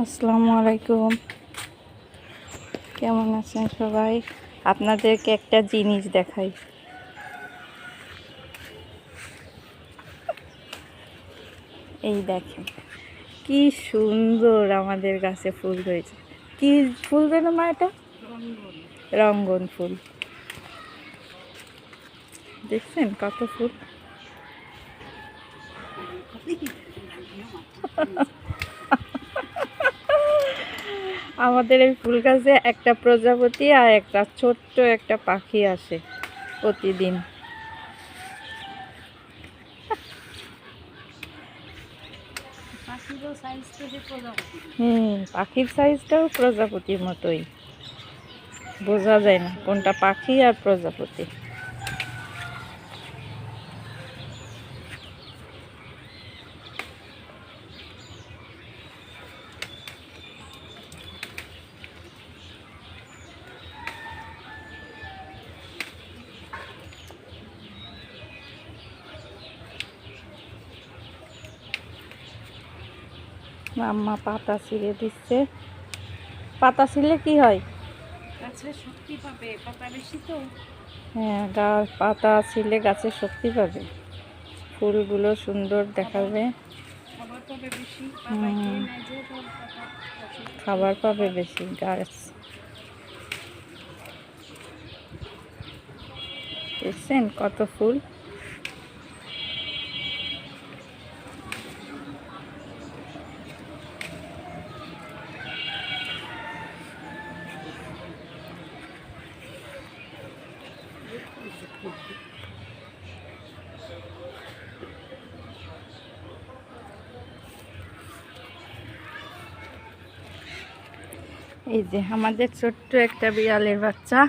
আসসালামু আলাইকুম। কেমন আছেন সবাই? আপনাদেরকে একটা জিনিস দেখাই। এই দেখেন, কি সুন্দর আমাদের গাছে ফুল হয়েছে কি ফুল যেন মা এটা? রঙ্গন ফুল। দেখছেন কত ফুল? আমাদের এই ফুল গাছে একটা প্রজাপতি আর একটা ছোট্ট একটা পাখি আসে প্রতিদিন। হুম পাখির সাইজটাও প্রজাপতির মতোই। বোঝা যায় না কোনটা পাখি আর প্রজাপতি। আম্মা পাতা ছিঁড়ে দিচ্ছে। পাতা ছিঁড়লে কি হয়? গাছে শক্তি পাবে পাতা বেশি তো। হ্যাঁ গাছ পাতা ছিলে গাছে শক্তি পাবে। ফুলগুলো সুন্দর দেখাবে। খাবার পাবে বেশি গাছ। দেখছেন কত ফুল? এই যে আমাদের ছোট্ট একটা বিড়ালের বাচ্চা।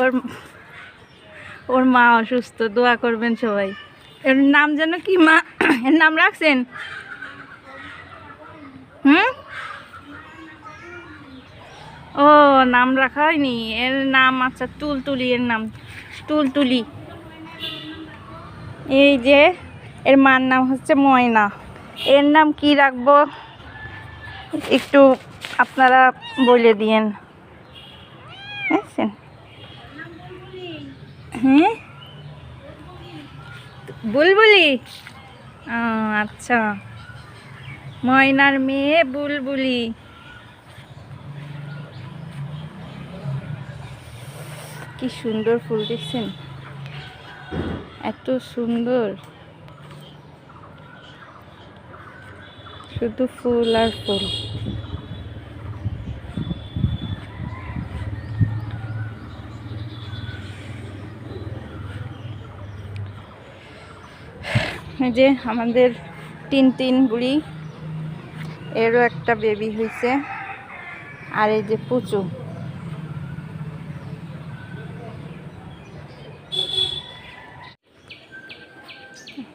ওর ওর মা অসুস্থ, দোয়া করবেন সবাই। এর নাম যেন কি মা? এর নাম রাখছেন? হুম? ও, নাম রাখা হয়নি। এর নাম আচ্ছা তুলতুলি এর নাম। তুলতুলি। এই যে, এর মার নাম হচ্ছে ময়না। এর নাম কি রাখব? একটু আপনারা বলে দিয়েন। হ্যাঁ বুলবুলি? আচ্ছা। ময়নার মেয়ে বুলবুলি। কি সুন্দর ফুল দেখছেন? এত সুন্দর। শুধু ফুল আর ফুল। যে আমাদের তিন তিন বুড়ি, এরও একটা বেবি হয়েছে। আর এই যে পুচু।